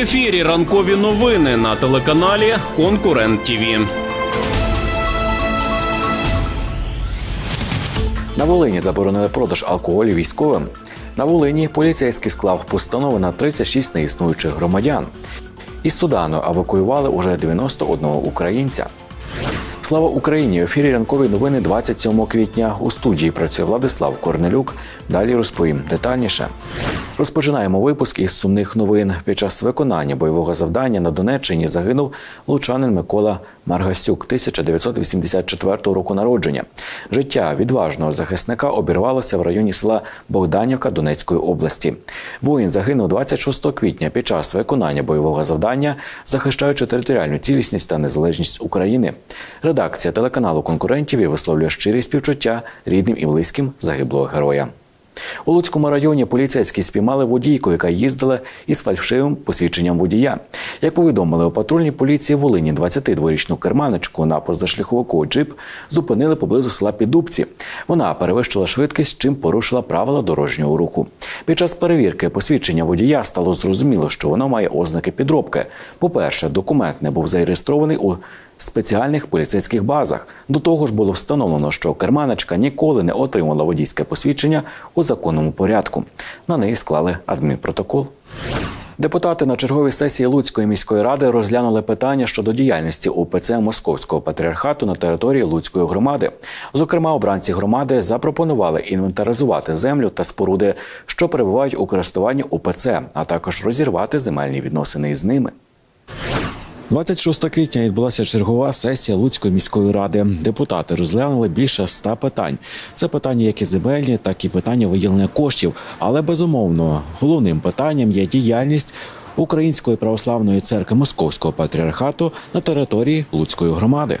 ефірі ранкові новини на телеканалі Конкурент ТІВІ. На Волині заборонили продаж алкоголю військовим. На Волині поліцейський склав постанови на 36 неіснуючих громадян. Із Судану евакуювали уже 91 українця. Слава Україні! В ефірі ранкові новини 27 квітня. У студії працює Владислав Корнелюк. Далі розповім детальніше. Розпочинаємо випуск із сумних новин. Під час виконання бойового завдання на Донеччині загинув лучанин Микола Маргасюк, 1984 року народження. Життя відважного захисника обірвалося в районі села Богданівка Донецької області. Воїн загинув 26 квітня під час виконання бойового завдання, захищаючи територіальну цілісність та незалежність України. Редакція телеканалу конкурентів і висловлює щирі співчуття рідним і близьким загиблого героя. У Луцькому районі поліцейські спіймали водійку, яка їздила із фальшивим посвідченням водія. Як повідомили у патрульній поліції Волині, 22-річну керманичку на позашляховику джип зупинили поблизу села Підубці. Вона перевищила швидкість, чим порушила правила дорожнього руху. Під час перевірки посвідчення водія стало зрозуміло, що воно має ознаки підробки. По-перше, документ не був зареєстрований у спеціальних поліцейських базах. До того ж було встановлено, що керманичка ніколи не отримала водійське посвідчення у законному порядку. На неї склали адмінпротокол. Депутати на черговій сесії Луцької міської ради розглянули питання щодо діяльності УПЦ Московського патріархату на території Луцької громади. Зокрема, обранці громади запропонували інвентаризувати землю та споруди, що перебувають у користуванні УПЦ, а також розірвати земельні відносини із ними. 26 квітня відбулася чергова сесія Луцької міської ради. Депутати розглянули більше ста питань. Це питання як і земельні, так і питання виділення коштів. Але безумовно головним питанням є діяльність Української православної церкви Московського патріархату на території Луцької громади.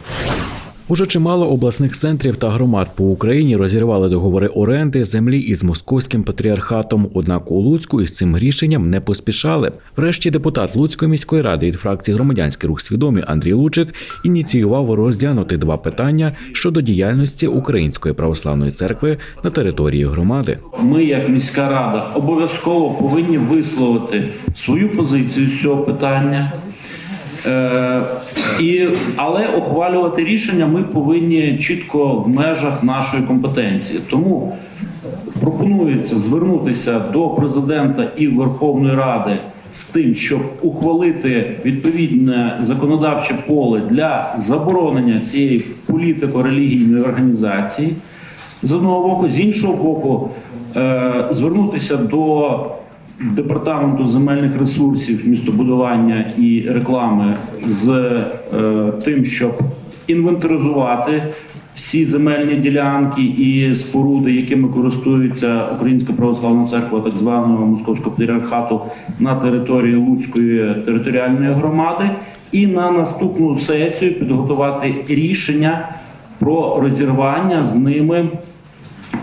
Уже чимало обласних центрів та громад по Україні розірвали договори оренди землі із московським патріархатом. Однак у Луцьку із цим рішенням не поспішали. Врешті депутат Луцької міської ради від фракції Громадянський рух свідомі Андрій Лучик ініціював розглянути два питання щодо діяльності Української православної церкви на території громади. Ми, як міська рада, обов'язково повинні висловити свою позицію з цього питання. Е, і, але ухвалювати рішення ми повинні чітко в межах нашої компетенції. Тому пропонується звернутися до президента і Верховної Ради з тим, щоб ухвалити відповідне законодавче поле для заборонення цієї політико-релігійної організації з одного боку, з іншого боку, е, звернутися до департаменту земельних ресурсів, містобудування і реклами з е, тим, щоб інвентаризувати всі земельні ділянки і споруди, якими користується Українська православна церква, так званого московського патріархату на території Луцької територіальної громади, і на наступну сесію підготувати рішення про розірвання з ними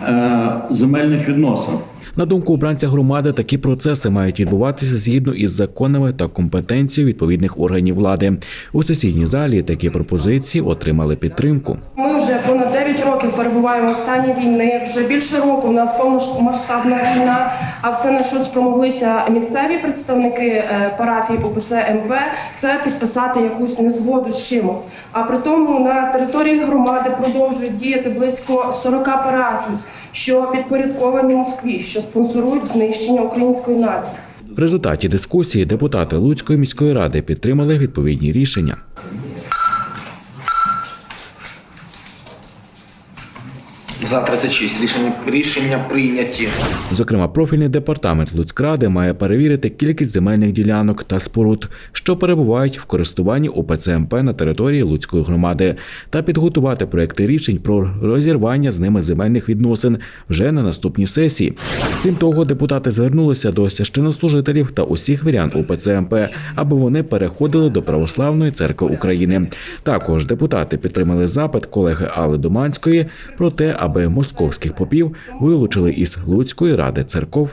е, земельних відносин. На думку обранця громади, такі процеси мають відбуватися згідно із законами та компетенцією відповідних органів влади. У сесійній залі такі пропозиції отримали підтримку. Ми вже понад 9 років перебуваємо в стані війни. Вже більше року в нас повномасштабна війна. А все на що спромоглися місцеві представники е, парафії УПЦ МП, це підписати якусь незгоду з чимось. А при тому на території громади продовжують діяти близько 40 парафій, що підпорядковані Москві, що спонсорують знищення української нації. В результаті дискусії депутати Луцької міської ради підтримали відповідні рішення. За 36 рішення, рішення прийняті. Зокрема, профільний департамент Луцькради має перевірити кількість земельних ділянок та споруд, що перебувають в користуванні УПЦ МП на території Луцької громади, та підготувати проекти рішень про розірвання з ними земельних відносин вже на наступній сесії. Крім того, депутати звернулися до священнослужителів та усіх вірян УПЦ МП, аби вони переходили до Православної церкви України. Також депутати підтримали запит колеги Алли Доманської про те, аби московських попів вилучили із Луцької ради церков.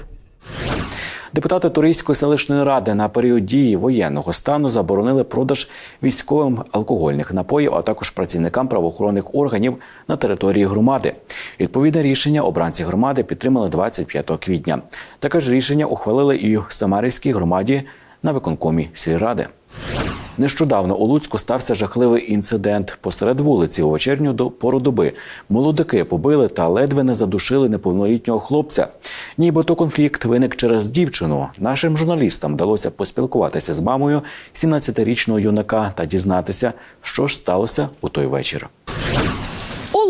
Депутати Турійської селищної ради на період дії воєнного стану заборонили продаж військовим алкогольних напоїв, а також працівникам правоохоронних органів на території громади. Відповідне рішення обранці громади підтримали 25 квітня. Таке ж рішення ухвалили і в Самарівській громаді на виконкомі сільради. Нещодавно у Луцьку стався жахливий інцидент. Посеред вулиці у вечерню до пору доби молодики побили та ледве не задушили неповнолітнього хлопця. Нібито конфлікт виник через дівчину. Нашим журналістам вдалося поспілкуватися з мамою 17-річного юнака та дізнатися, що ж сталося у той вечір.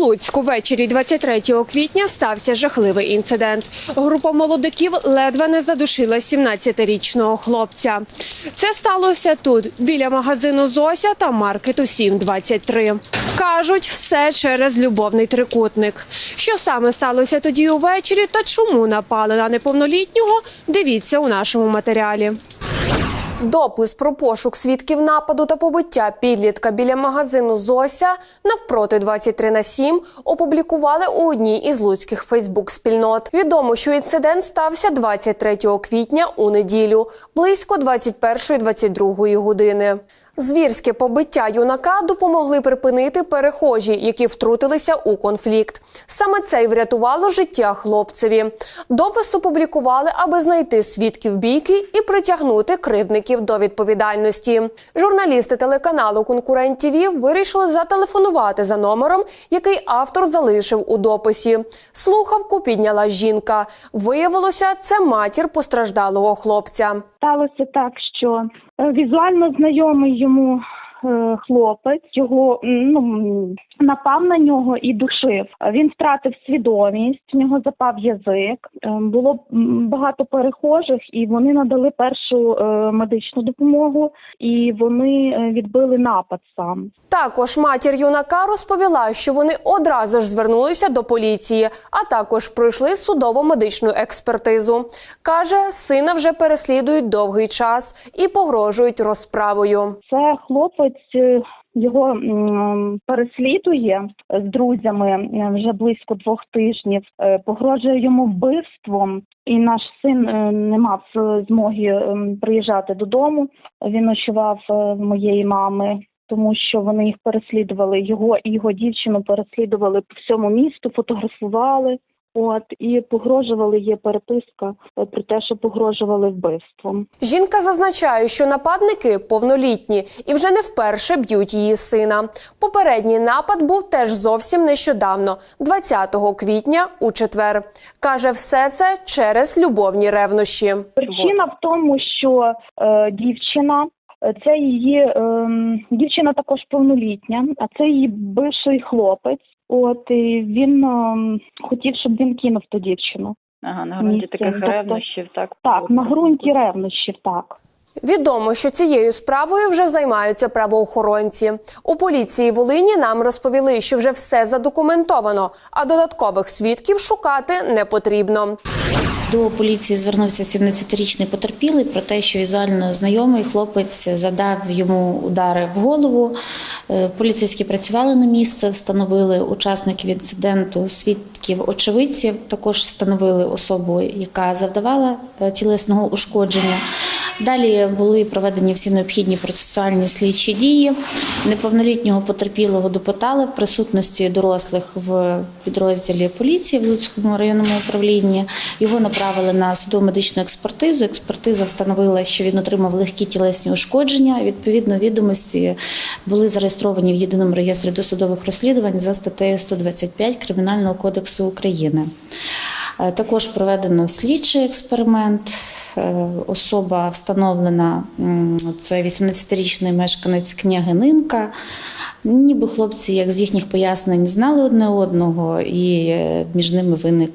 Луцьку ввечері 23 квітня стався жахливий інцидент. Група молодиків ледве не задушила 17-річного хлопця. Це сталося тут, біля магазину Зося та маркету 723. Кажуть, все через любовний трикутник. Що саме сталося тоді увечері та чому напали на неповнолітнього, дивіться у нашому матеріалі. Допис про пошук свідків нападу та побиття підлітка біля магазину Зося навпроти 23 на 7 опублікували у одній із луцьких Фейсбук-спільнот. Відомо, що інцидент стався 23 квітня у неділю, близько 21-22 години. Звірське побиття юнака допомогли припинити перехожі, які втрутилися у конфлікт. Саме це й врятувало життя хлопцеві. Допис опублікували, аби знайти свідків бійки і притягнути кривдників до відповідальності. Журналісти телеканалу Конкурент ТІВІ вирішили зателефонувати за номером, який автор залишив у дописі. Слухавку підняла жінка. Виявилося, це матір постраждалого хлопця. сталося так, що візуально знайомий йому е, хлопець його ну напав на нього і душив. Е, Він втратив свідомість, в нього запав язик. Е, Було багато перехожих, і вони надали першу е, медичну допомогу, і вони е, відбили напад сам. Також матір юнака розповіла, що вони одразу ж звернулися до поліції, а також пройшли судово-медичну експертизу. Каже, сина вже переслідують довгий час і погрожують розправою. Це хлопець. Е, Його переслідує з друзями е, вже близько двох тижнів. Е, Погрожує йому вбивством, і наш син не мав змоги приїжджати додому. Він ночував моєї мами, тому що вони їх переслідували. Його і його дівчину переслідували по всьому місту, фотографували. От і погрожували є переписка е, про те, що погрожували вбивством. Жінка зазначає, що нападники повнолітні і вже не вперше б'ють її сина. Попередній напад був теж зовсім нещодавно, 20 квітня у четвер. Каже, все це через любовні ревнощі. Причина в тому, що е, дівчина. Е, Це її е, дівчина також повнолітня, а це її бивший хлопець. От і він е, хотів, щоб він кинув ту дівчину. Ага, на ґрунті Місце. таких Тобто- ревнощів, так? Так, на ґрунті ревнощів, так. Відомо, що цією справою вже займаються правоохоронці. У поліції Волині нам розповіли, що вже все задокументовано, а додаткових свідків шукати не потрібно. До поліції звернувся 17-річний потерпілий про те, що візуально знайомий хлопець задав йому удари в голову. Е, Поліцейські працювали на місце, встановили учасників інциденту, свідків очевидців. Також встановили особу, яка завдавала е, тілесного ушкодження. Далі були проведені всі необхідні процесуальні слідчі дії. Неповнолітнього потерпілого допитали в присутності дорослих в підрозділі поліції в Луцькому районному управлінні. Його направили на судово-медичну експертизу. Експертиза встановила, що він отримав легкі тілесні ушкодження. Відповідно, відомості були зареєстровані в єдиному реєстрі досудових розслідувань за статтею 125 Кримінального кодексу України. Е, Також проведено слідчий експеримент. Е, Особа встановлена це 18-річний мешканець княгининка. Ніби хлопці, як з їхніх пояснень, знали одне одного, і е, між ними виник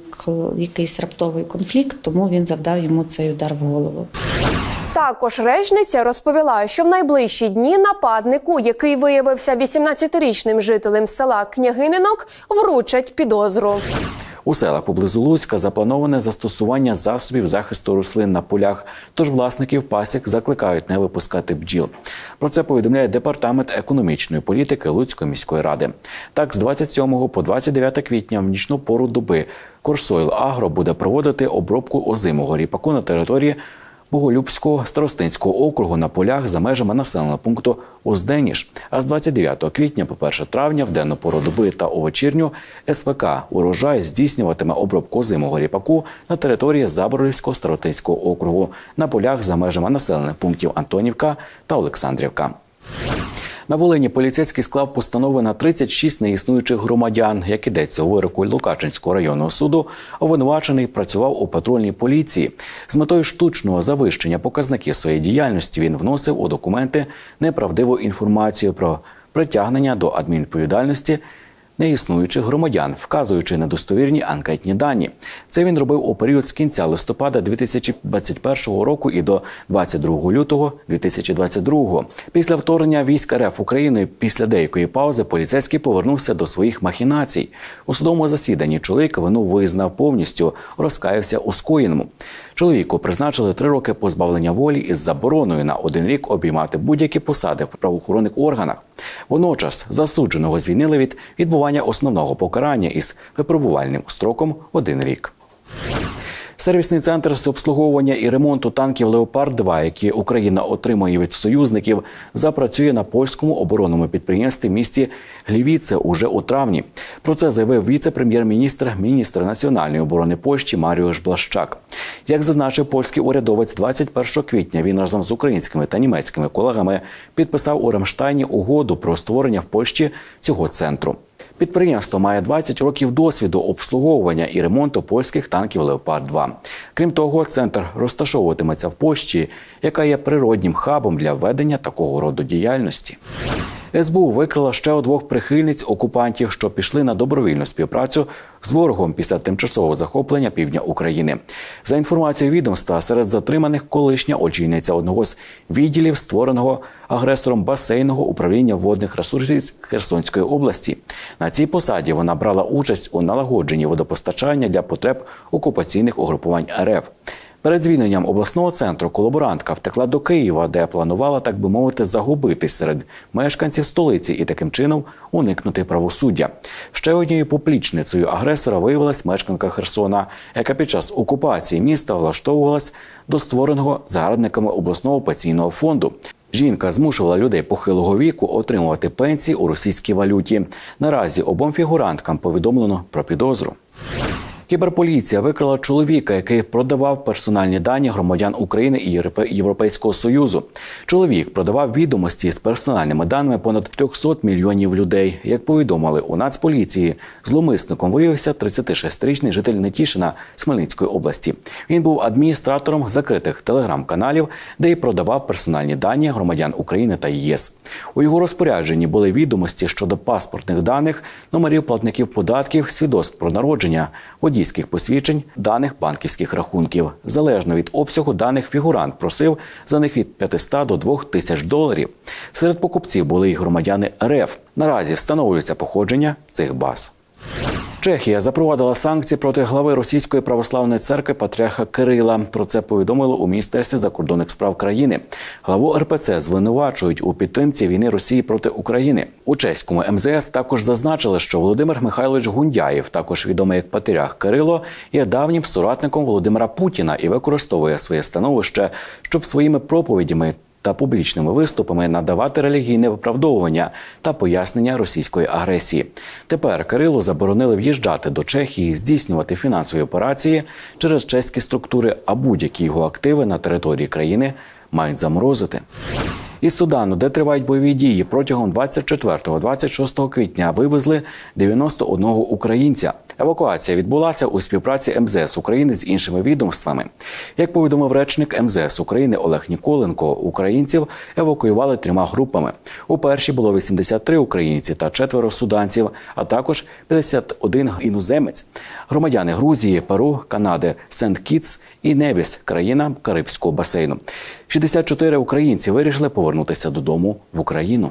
якийсь раптовий конфлікт, тому він завдав йому цей удар в голову. Також речниця розповіла, що в найближчі дні нападнику, який виявився 18-річним жителем села Княгининок, вручать підозру. У селах поблизу Луцька заплановане застосування засобів захисту рослин на полях, тож власників пасік закликають не випускати бджіл. Про це повідомляє департамент економічної політики Луцької міської ради. Так, з 27 по 29 квітня в нічну пору доби Корсойл Агро буде проводити обробку озимого ріпаку на території Боголюбського старостинського округу на полях за межами населеного пункту Озденіш. А з 29 квітня по 1 травня в денну пору доби та у СВК урожай здійснюватиме обробку зимого ріпаку на території Заборовського старостинського округу на полях за межами населених пунктів Антонівка та Олександрівка. На Волині поліцейський склав постанови на 36 неіснуючих громадян. Як ідеться у вироку Лукачинського районного суду, обвинувачений працював у патрульній поліції. З метою штучного завищення показників своєї діяльності він вносив у документи неправдиву інформацію про притягнення до адмінвідповідальності неіснуючих громадян, вказуючи недостовірні анкетні дані. Це він робив у період з кінця листопада 2021 року і до 22 лютого 2022. Після вторгнення військ РФ України після деякої паузи поліцейський повернувся до своїх махінацій. У судовому засіданні чоловік вину визнав повністю, розкаявся у скоєному. Чоловіку призначили три роки позбавлення волі із забороною на один рік обіймати будь-які посади в правоохоронних органах. Водночас засудженого звільнили від відбування основного покарання із випробувальним строком один рік. Сервісний центр з обслуговування і ремонту танків Леопард 2 які Україна отримує від союзників, запрацює на польському оборонному підприємстві в місті Глівіце уже у травні. Про це заявив віце-прем'єр-міністр, міністр національної оборони Польщі Маріуш Блащак. Як зазначив польський урядовець, 21 квітня він разом з українськими та німецькими колегами підписав у Рамштайні угоду про створення в Польщі цього центру. Підприємство має 20 років досвіду обслуговування і ремонту польських танків Леопард 2 Крім того, центр розташовуватиметься в Польщі, яка є природнім хабом для ведення такого роду діяльності. СБУ викрила ще двох прихильниць окупантів, що пішли на добровільну співпрацю з ворогом після тимчасового захоплення півдня України. За інформацією відомства, серед затриманих колишня очільниця одного з відділів, створеного агресором басейного управління водних ресурсів Херсонської області. На цій посаді вона брала участь у налагодженні водопостачання для потреб окупаційних угрупувань РФ. Перед звільненням обласного центру колаборантка втекла до Києва, де планувала, так би мовити, загубитись серед мешканців столиці і таким чином уникнути правосуддя. Ще однією поплічницею агресора виявилась мешканка Херсона, яка під час окупації міста влаштовувалась до створеного загарбниками обласного пенсійного фонду. Жінка змушувала людей похилого віку отримувати пенсії у російській валюті. Наразі обом фігуранткам повідомлено про підозру. Кіберполіція викрила чоловіка, який продавав персональні дані громадян України і Європе- Європейського союзу. Чоловік продавав відомості з персональними даними понад 300 мільйонів людей. Як повідомили у Нацполіції, зломисником виявився 36-річний житель Нетішина з Хмельницької області. Він був адміністратором закритих телеграм-каналів, де й продавав персональні дані громадян України та ЄС. У його розпорядженні були відомості щодо паспортних даних, номерів платників податків, свідоцтв про народження, водійських посвідчень, даних банківських рахунків. Залежно від обсягу даних фігурант просив за них від 500 до 2 тисяч доларів. Серед покупців були й громадяни РФ. Наразі встановлюється походження цих баз. Чехія запровадила санкції проти глави Російської православної церкви Патріарха Кирила. Про це повідомили у міністерстві закордонних справ країни. Главу РПЦ звинувачують у підтримці війни Росії проти України. У чеському МЗС також зазначили, що Володимир Михайлович Гундяєв, також відомий як Патріарх Кирило, є давнім соратником Володимира Путіна і використовує своє становище, щоб своїми проповідями та публічними виступами надавати релігійне виправдовування та пояснення російської агресії. Тепер Кирилу заборонили в'їжджати до Чехії, здійснювати фінансові операції через чеські структури, а будь-які його активи на території країни мають заморозити. Із Судану, де тривають бойові дії, протягом 24-26 квітня вивезли 91 українця. Евакуація відбулася у співпраці МЗС України з іншими відомствами. Як повідомив речник МЗС України Олег Ніколенко, українців евакуювали трьома групами. У першій було 83 українці та четверо суданців, а також 51 іноземець. Громадяни Грузії, Перу, Канади, Сент-Кітс і Невіс, країна Карибського басейну. 64 українці вирішили повернутися додому в Україну.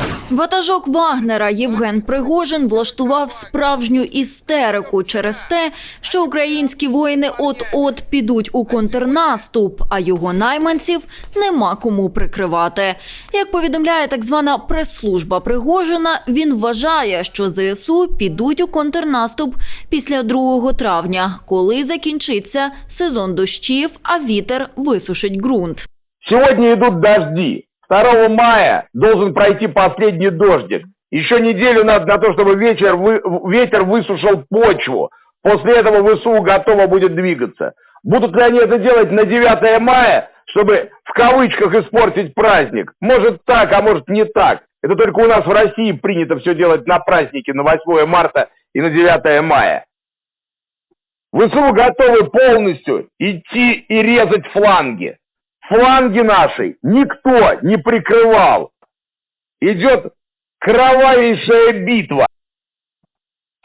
Ватажок Вагнера Євген Пригожин влаштував справжню істерику через те, що українські воїни от-от підуть у контрнаступ, а його найманців нема кому прикривати. Як повідомляє так звана прес-служба Пригожина, він вважає, що ЗСУ підуть у контрнаступ після 2 травня, коли закінчиться сезон дощів, а вітер висушить ґрунт. Сегодня идут дожди. 2 мая должен пройти последний дождик. Еще неделю надо на то, чтобы вечер вы- ветер высушил почву. После этого ВСУ готово будет двигаться. Будут ли они это делать на 9 мая, чтобы в кавычках испортить праздник? Может так, а может не так. Это только у нас в России принято все делать на праздники, на 8 марта и на 9 мая. ВСУ готовы полностью идти и резать фланги. Фланги наши никто не прикрывал. Идет кровавейшая битва.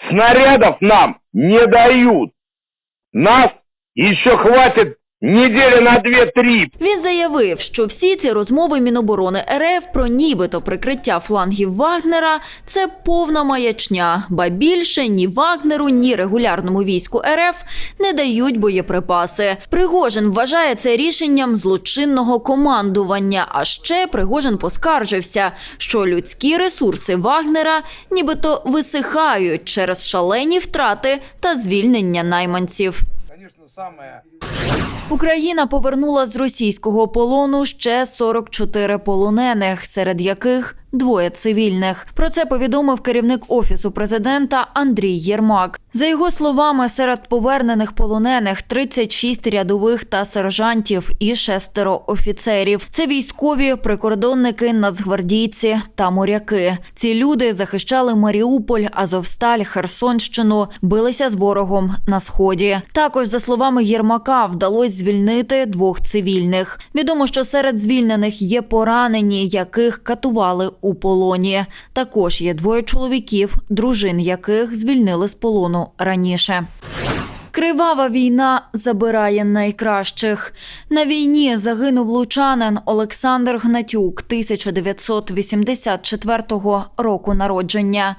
Снарядов нам не дают. Нас еще хватит недели на 2-3. Він заявив, що всі ці розмови Міноборони РФ про нібито прикриття флангів Вагнера це повна маячня. Ба більше ні Вагнеру, ні регулярному війську РФ не дають боєприпаси. Пригожин вважає це рішенням злочинного командування. А ще Пригожин поскаржився, що людські ресурси Вагнера нібито висихають через шалені втрати та звільнення найманців. Україна повернула з російського полону ще 44 полонених, серед яких двоє цивільних. Про це повідомив керівник офісу президента Андрій Єрмак. За його словами, серед повернених полонених 36 рядових та сержантів і шестеро офіцерів. Це військові, прикордонники, нацгвардійці та моряки. Ці люди захищали Маріуполь, Азовсталь, Херсонщину, билися з ворогом на сході. Також, за словами Єрмака, вдалося звільнити двох цивільних. Відомо, що серед звільнених є поранені, яких катували у полоні. Також є двоє чоловіків, дружин яких звільнили з полону раніше. Кривава війна забирає найкращих. На війні загинув лучанин Олександр Гнатюк 1984 року народження.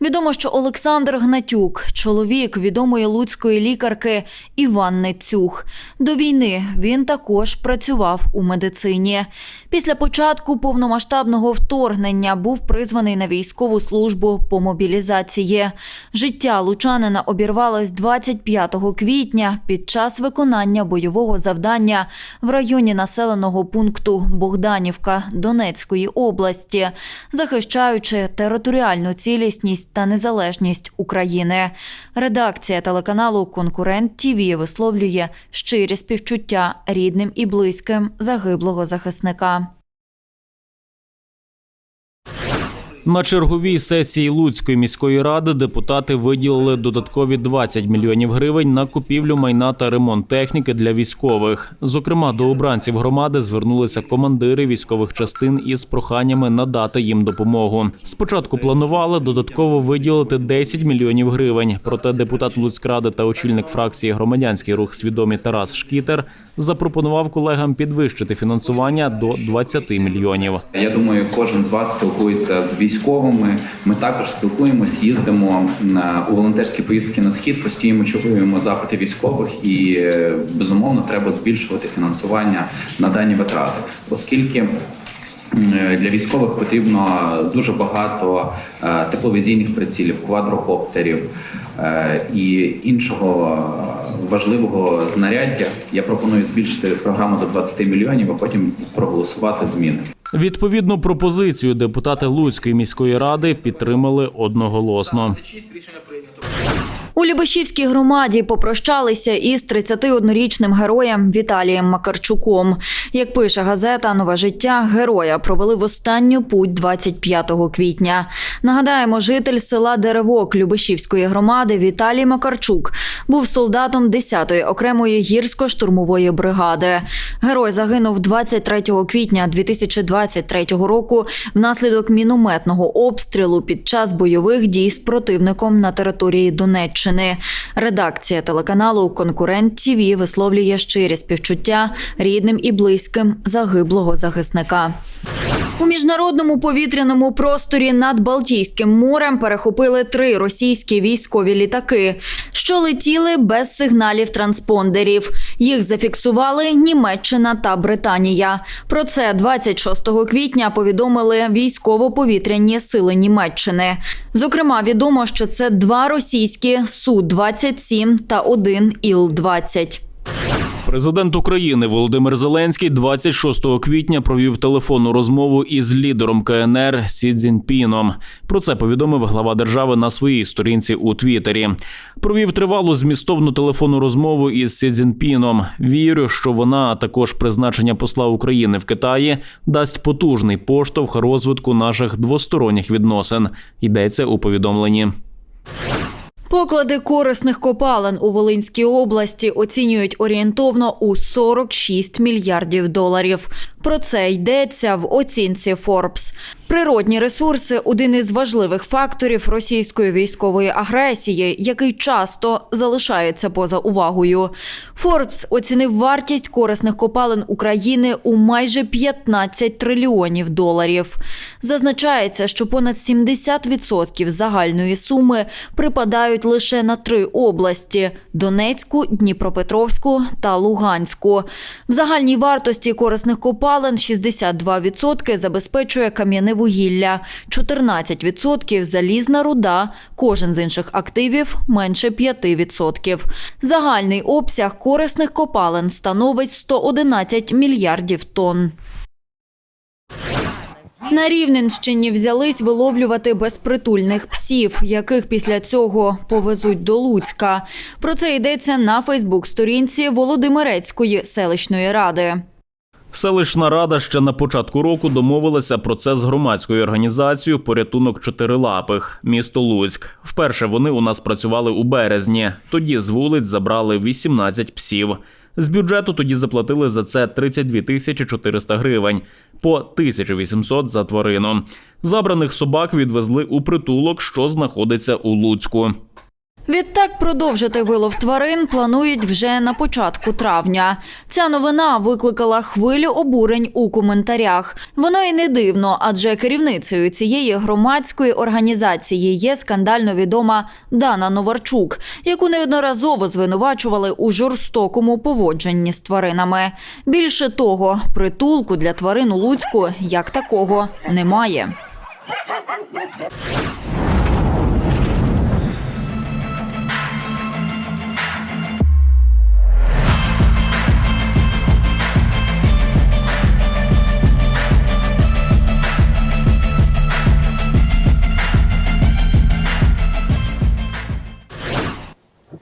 Відомо, що Олександр Гнатюк, чоловік відомої луцької лікарки Іванни Цюх. До війни він також працював у медицині. Після початку повномасштабного вторгнення був призваний на військову службу по мобілізації. Життя лучанина обірвалось 25 квітня під час виконання бойового завдання в районі населеного пункту Богданівка Донецької області, захищаючи територіальну цілісність та незалежність України. Редакція телеканалу Конкурент ТІВІ висловлює щирі співчуття рідним і близьким загиблого захисника. На черговій сесії Луцької міської ради депутати виділили додаткові 20 мільйонів гривень на купівлю майна та ремонт техніки для військових. Зокрема, до обранців громади звернулися командири військових частин із проханнями надати їм допомогу. Спочатку планували додатково виділити 10 мільйонів гривень. Проте депутат Луцькради та очільник фракції громадянський рух свідомі Тарас Шкітер запропонував колегам підвищити фінансування до 20 мільйонів. Я думаю, кожен з вас спілкується з військовими. Ми також спілкуємось, їздимо на у волонтерські поїздки на схід, постійно чуємо запити військових, і е, безумовно треба збільшувати фінансування на дані витрати, оскільки. е, Для військових потрібно дуже багато е, тепловізійних прицілів, квадрокоптерів і іншого важливого знаряддя. Я пропоную збільшити програму до 20 мільйонів, а потім проголосувати зміни. Відповідну пропозицію депутати Луцької міської ради підтримали одноголосно. У Любешівській громаді попрощалися із 31-річним героєм Віталієм Макарчуком. Як пише газета Нове життя, героя провели в останню путь 25 квітня. Нагадаємо, житель села Деревок Любешівської громади Віталій Макарчук був солдатом 10-ї окремої гірсько-штурмової бригади. Герой загинув 23 квітня 2023 року внаслідок мінометного обстрілу під час бойових дій з противником на території Донеччини. Редакція телеканалу Конкурент ТІВІ висловлює щирі співчуття рідним і близьким загиблого захисника. У міжнародному повітряному просторі над Балтійським морем перехопили три російські військові літаки, що летіли без сигналів транспондерів. Їх зафіксували Німеччина та Британія. Про це 26 квітня повідомили військово-повітряні сили Німеччини. Зокрема, відомо, що це два російські Су-27 та один Іл-20. Президент України Володимир Зеленський 26 квітня провів телефонну розмову із лідером КНР Сі Цзіньпіном. Про це повідомив глава держави на своїй сторінці у Твіттері. Провів тривалу змістовну телефонну розмову із Сі Цзіньпіном. Вірю, що вона, а також призначення посла України в Китаї, дасть потужний поштовх розвитку наших двосторонніх відносин. Йдеться у повідомленні. Поклади корисних копалин у Волинській області оцінюють орієнтовно у 46 мільярдів доларів. Про це йдеться в оцінці Forbes. Природні ресурси один із важливих факторів російської військової агресії, який часто залишається поза увагою. Forbes оцінив вартість корисних копалин України у майже 15 трильйонів доларів. Зазначається, що понад 70% загальної суми припадають лише на три області: Донецьку, Дніпропетровську та Луганську. В загальній вартості корисних копалин 62% забезпечує кам'яне вугілля, 14% залізна руда, кожен з інших активів менше 5%. Загальний обсяг корисних копалин становить 111 мільярдів тонн. На Рівненщині взялись виловлювати безпритульних псів, яких після цього повезуть до Луцька. Про це йдеться на Фейсбук-сторінці Володимирецької селищної ради. Селищна рада ще на початку року домовилася про це з громадською організацією Порятунок чотирилапих місто Луцьк. Вперше вони у нас працювали у березні. Тоді з вулиць забрали 18 псів. З бюджету тоді заплатили за це 32 тисячі 400 гривень, по 1800 за тварину. Забраних собак відвезли у притулок, що знаходиться у Луцьку. Відтак продовжити вилов тварин планують вже на початку травня. Ця новина викликала хвилю обурень у коментарях. Воно і не дивно, адже керівницею цієї громадської організації є скандально відома Дана Новарчук, яку неодноразово звинувачували у жорстокому поводженні з тваринами. Більше того, притулку для тварин у Луцьку як такого немає.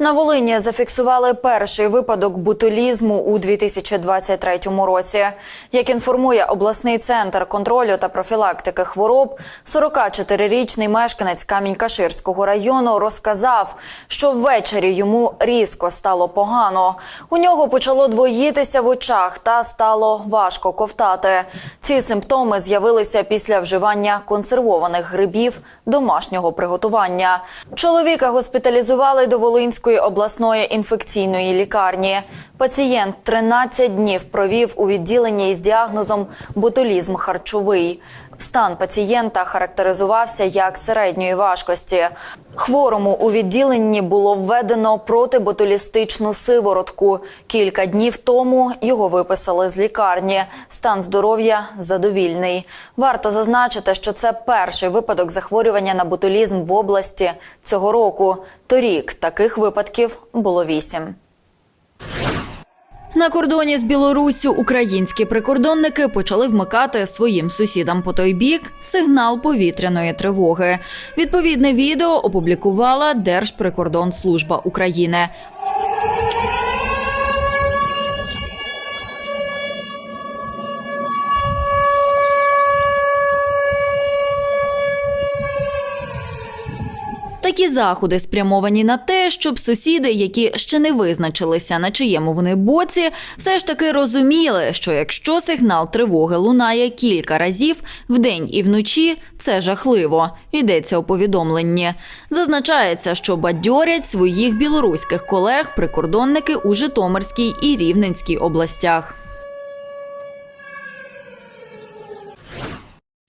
На Волині зафіксували перший випадок бутилізму у 2023 році. Як інформує обласний центр контролю та профілактики хвороб, 44-річний мешканець Камінь-Каширського району розказав, що ввечері йому різко стало погано. У нього почало двоїтися в очах та стало важко ковтати. Ці симптоми з'явилися після вживання консервованих грибів домашнього приготування. Чоловіка госпіталізували до Волинської обласної інфекційної лікарні. Пацієнт 13 днів провів у відділенні із діагнозом ботулізм харчовий. Стан пацієнта характеризувався як середньої важкості. Хворому у відділенні було введено протиботулістичну сиворотку. Кілька днів тому його виписали з лікарні. Стан здоров'я задовільний. Варто зазначити, що це перший випадок захворювання на ботулізм в області цього року. Торік таких випадків було вісім. На кордоні з Білоруссю українські прикордонники почали вмикати своїм сусідам по той бік сигнал повітряної тривоги. Відповідне відео опублікувала Держприкордонслужба України. Такі заходи спрямовані на те, щоб сусіди, які ще не визначилися, на чиєму вони боці, все ж таки розуміли, що якщо сигнал тривоги лунає кілька разів вдень і вночі, це жахливо. Йдеться у повідомленні. Зазначається, що бадьорять своїх білоруських колег прикордонники у Житомирській і Рівненській областях.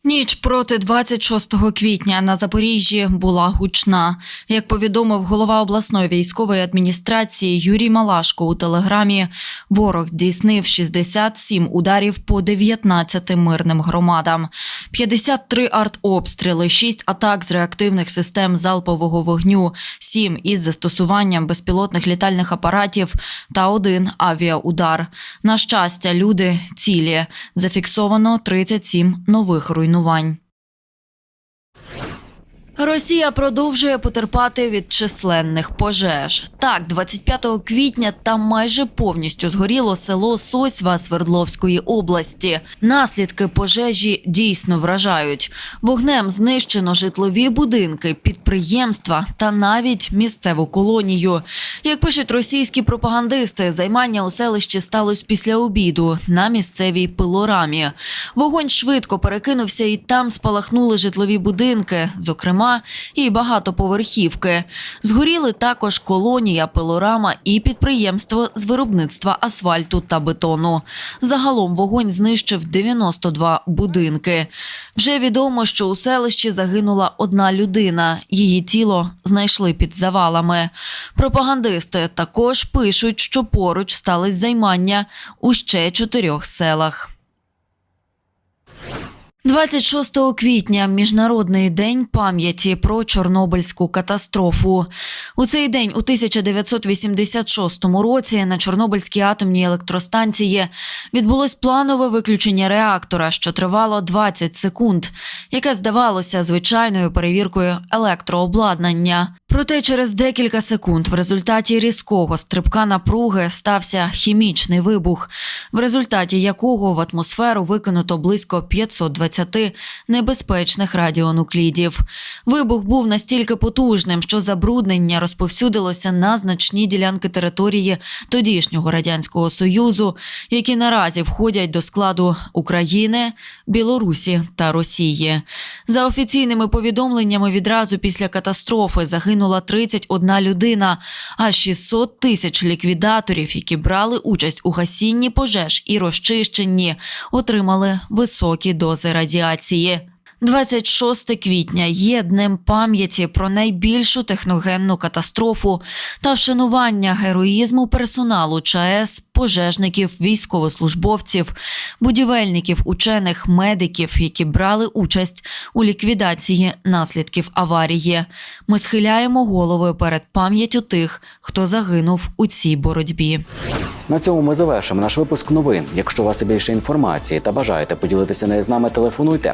Ніч проти 26 квітня на Запоріжжі була гучна. Як повідомив голова обласної військової адміністрації Юрій Малашко у телеграмі, ворог здійснив 67 ударів по 19 мирним громадам, 53 артобстріли, 6 атак з реактивних систем залпового вогню, 7 із застосуванням безпілотних літальних апаратів та один авіаудар. На щастя, люди цілі. Зафіксовано 37 нових руйнувань тренувань. Росія продовжує потерпати від численних пожеж. Так, 25 квітня там майже повністю згоріло село Сосьва Свердловської області. Наслідки пожежі дійсно вражають. Вогнем знищено житлові будинки, підприємства та навіть місцеву колонію. Як пишуть російські пропагандисти, займання у селищі сталося після обіду на місцевій пилорамі. Вогонь швидко перекинувся, і там спалахнули житлові будинки, зокрема, і багатоповерхівки. Згоріли також колонія, пилорама і підприємство з виробництва асфальту та бетону. Загалом вогонь знищив 92 будинки. Вже відомо, що у селищі загинула одна людина. Її тіло знайшли під завалами. Пропагандисти також пишуть, що поруч стались займання у ще чотирьох селах. 26 квітня міжнародний день пам'яті про Чорнобильську катастрофу. У цей день, у 1986 році, на Чорнобильській атомній електростанції відбулось планове виключення реактора, що тривало 20 секунд, яке здавалося звичайною перевіркою електрообладнання. Проте через декілька секунд в результаті різкого стрибка напруги стався хімічний вибух, в результаті якого в атмосферу викинуто близько 520 небезпечних радіонуклідів. Вибух був настільки потужним, що забруднення розповсюдилося на значні ділянки території тодішнього радянського союзу, які наразі входять до складу України, Білорусі та Росії. За офіційними повідомленнями, відразу після катастрофи загинула 31 людина, а 600 тисяч ліквідаторів, які брали участь у гасінні пожеж і розчищенні, отримали високі дози радіації радіації. 26 квітня є днем пам'яті про найбільшу техногенну катастрофу та вшанування героїзму персоналу ЧАЕС, пожежників, військовослужбовців, будівельників, учених, медиків, які брали участь у ліквідації наслідків аварії. Ми схиляємо голови перед пам'яттю тих, хто загинув у цій боротьбі. На цьому ми завершимо наш випуск новин. Якщо у вас є більше інформації та бажаєте поділитися нею з нами, телефонуйте